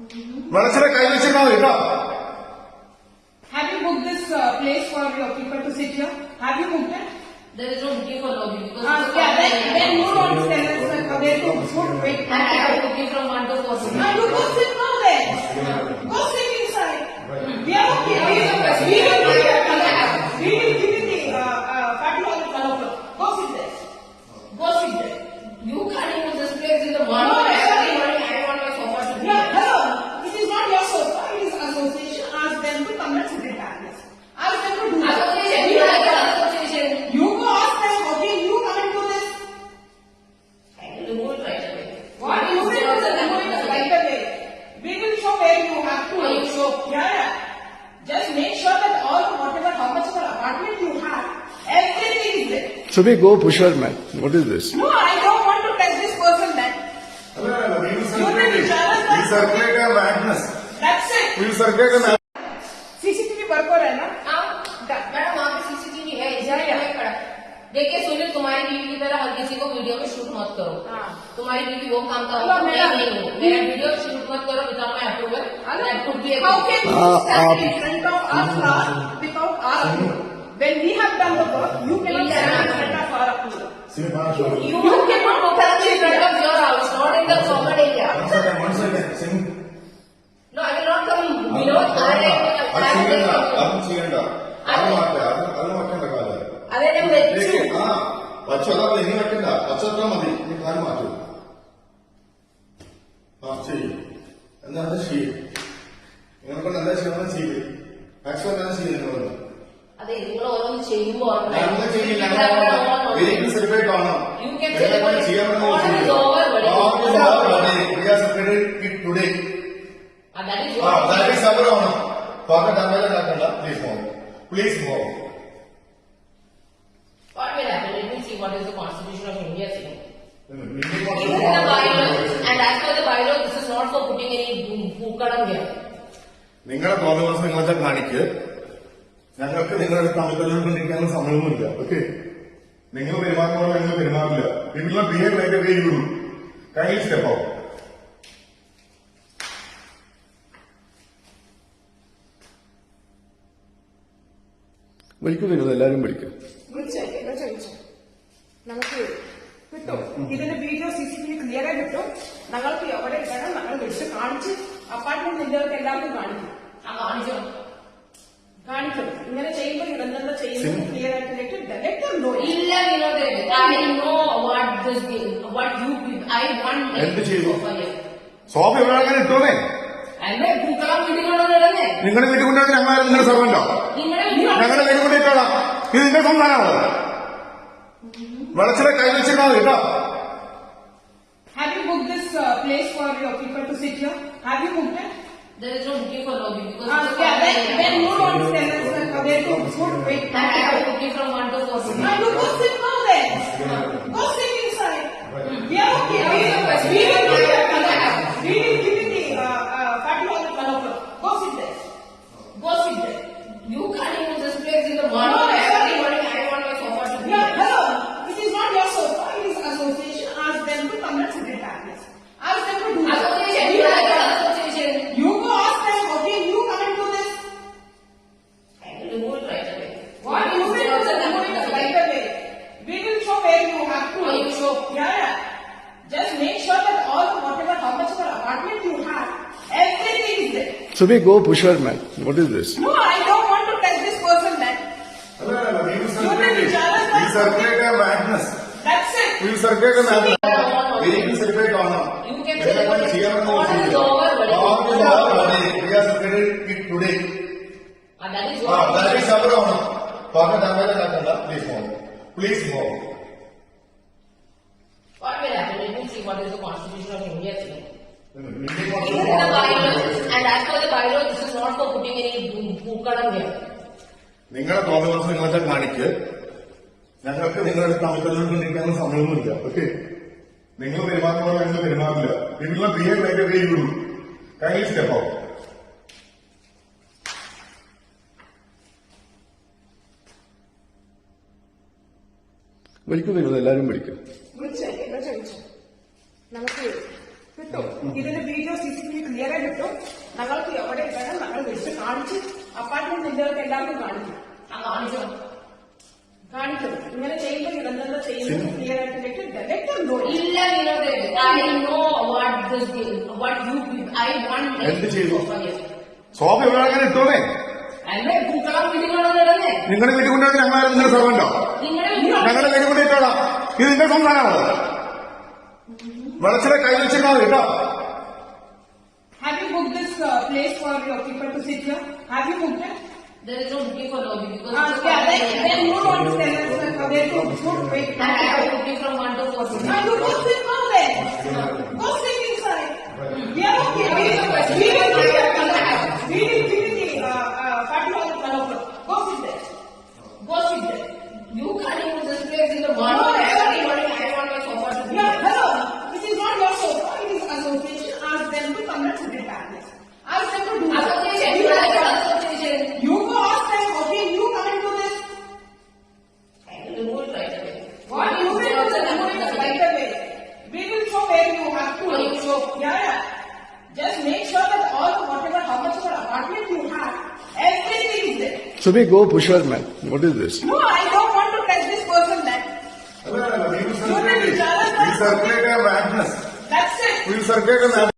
Varachara Kailashi now it up. Have you booked this uh, place for your people to sit here? Have you booked it? There is no booking for lobby because uh, yeah, then, then no one tell us uh, there to food wait. I have booking from one to four. No, you go sit now there. सुबह go pusher man what is this CCTV पर पर है ना हाँ, madam वहाँ पे CCTV है देखिए सुनील तुम्हारी बीवी की तरह हर किसी को वीडियो में शूट मत करो हाँ। तुम्हारी बीवी वो काम का होगा नहीं मेरा वीडियो शूट मत करो without my approval without ask when we have you Same You cannot go calculate in front of your house, not in the common area. One second, one second. Same. No, I will not come below. I am doing. అది చేయండి అది మాట అది అది మాట్లాడ కాదు అదే నేను వెచ్చు పచ్చదాలు ఎన్ని కట్టిందా పచ్చదా మది నీకు అది మాట చెయ్యి എന്താ ചെയ്യും നിങ്ങൾക്കൊണ്ട് എന്താ ചെയ്യണം ചെയ്ത് മാക്സിമം എന്താ ചെയ്യുന്നത് ಅದೇ ಇಂಗ್ಲಿಷ್ ಅಲ್ಲಿ ಏನು ಹೇಳ್ಬೇಕು ಅಂದ್ರೆ ನೀವು ಸಿರ್ಟಿಫಿಕೇಟ್ ಆಗ್ಬೇಕು ನೀವು ಸಿರ್ಟಿಫಿಕೇಟ್ ಆಗ್ಬೇಕು okay certificate today a day today ಸಪ್ರೋನ for the American please hold please hold for me about V C what is the constitution of India single we need to bylaw and as per the bylaw this is not for putting any ಬೂಕಡನ್ ಗ್ಯಾಂಗ್ ನೀವು ತೋರಿಸ್ತೀರಾ ನೀವು ಚಾಕಾನಿಕೆ ഞങ്ങൾക്ക് നിങ്ങളുടെ തമ്മിലുള്ള സമയമൊന്നുമില്ല okay നിങ്ങൾ പെരുമാറുന്നവരെ ഞങ്ങൾ പെരുമാറില്ല നിങ്ങളുടെ ബിഹേവ് ലൈക്ക് വേ യു കൈ സ്റ്റെപ്പ് ഔട്ട് വിളിക്കും വരുന്നത് എല്ലാവരും വിളിക്കും നമുക്ക് കിട്ടും ഇതിന്റെ video C C T V clear ആയി കിട്ടും ഞങ്ങൾക്ക് എവിടെ ഇടണം ഞങ്ങൾ വിളിച്ച് കാണിച്ച് അപ്പാർട്ട്മെന്റ് എല്ലാവർക്കും കാണിക്കും ആ കാണിച്ചോ കാണിക്കണം ഇങ്ങനെ ചെയ്യുമ്പോൾ ഇതെന്താ ചെയ്യുന്നത് ക്ലിയർ ആയിട്ട് ഇല്ല Vinod I know what this what you I want എന്ത് ചെയ്തു സോഫ ഇവിടെ ആൾക്കാർ ഇട്ടോന്നേ നിങ്ങളുടെ വീട്ടിൽ കൊണ്ടുവരുന്ന ഞങ്ങൾ നിങ്ങളുടെ സർവന്റോ ഞങ്ങളുടെ വീട്ടിൽ കൊണ്ടിട്ടോളാം ഇത് നിങ്ങളുടെ സംസാരമാണ് വെളച്ചിലെ കൈ വെച്ചിരുന്നത് കേട്ടോ happy book booked this uh, place for your people to sit here? Have you booked it? There is no booking for lobby because uh, incorporate that how you show. Yeah, yeah. Just make sure that all the whatever, how much of an apartment you have, everything is there. Subhi, go push her, man. What is this? No, I don't want to touch this person, man. Hello, hello. You circulate it. You circulate a madness. That's it. You circulate a madness. We can circulate or not. You can circulate. All is over. All is over. We are circulated it today. And that is what? Ah, that is our honor. Partner, please move. Please move. what is the constitution of India today. It is the bylaws, and as per the bylaws, this is not for putting any pookalam here. നിങ്ങളെ കോൺഗ്രസ് നിങ്ങളെ കാണിക്ക് ഞങ്ങൾക്ക് നിങ്ങളുടെ താമസത്തിലോട്ട് നിൽക്കാനുള്ള സമയമൊന്നുമില്ല okay നിങ്ങൾ പെരുമാറുമ്പോൾ ഞങ്ങൾ പെരുമാറില്ല നിങ്ങളുടെ ബിഹേവ് ലൈറ്റ് ചെയ്യുള്ളൂ കൈ സ്റ്റെപ്പ് ഔട്ട് വിളിക്കുന്നില്ല എല്ലാവരും വിളിക്കും നമുക്ക് കിട്ടും ഇതിന്റെ video C C T V clear കിട്ടും ഞങ്ങൾക്ക് എവിടെ വേണം ഞങ്ങൾ വിളിച്ച് കാണിച്ച് അപ്പാർട്ട്മെന്റ് നിങ്ങൾക്ക് എല്ലാവർക്കും കാണിക്കും ആ കാണിച്ചോ കാണിക്കും ഇങ്ങനെ ചെയ്യുമ്പോൾ ഇതെന്താ ചെയ്യുന്നത് ക്ലിയർ ആയിട്ട് ഇല്ല വിനോദേ I know what this what you I want എന്ത് oh, അല്ലേ നിങ്ങളുടെ വീട്ടിൽ കൊണ്ടുവന്നിട്ട് ഞങ്ങളാരും സർവണ്ടോ ഞങ്ങളുടെ വീട്ടിൽ കൊണ്ടിട്ടോളാം ഇത് നിന്റെ സ്വന്തമാണോ Varathara Kailacha now get up. Have you booked this uh, place for your people to sit here? Have you booked it? There is no booking for lobby because uh, yeah, then, then who wants to tell us uh, where to book? Wait, I have booking from one to four. No, you book So, Yara, just make sure that all whatever, how much of an apartment you have, everything is there. we go push her, man. What is this? No, I don't want to touch this person, man. No, no, no, he will circulate a madness. That's it. We will circulate a madness.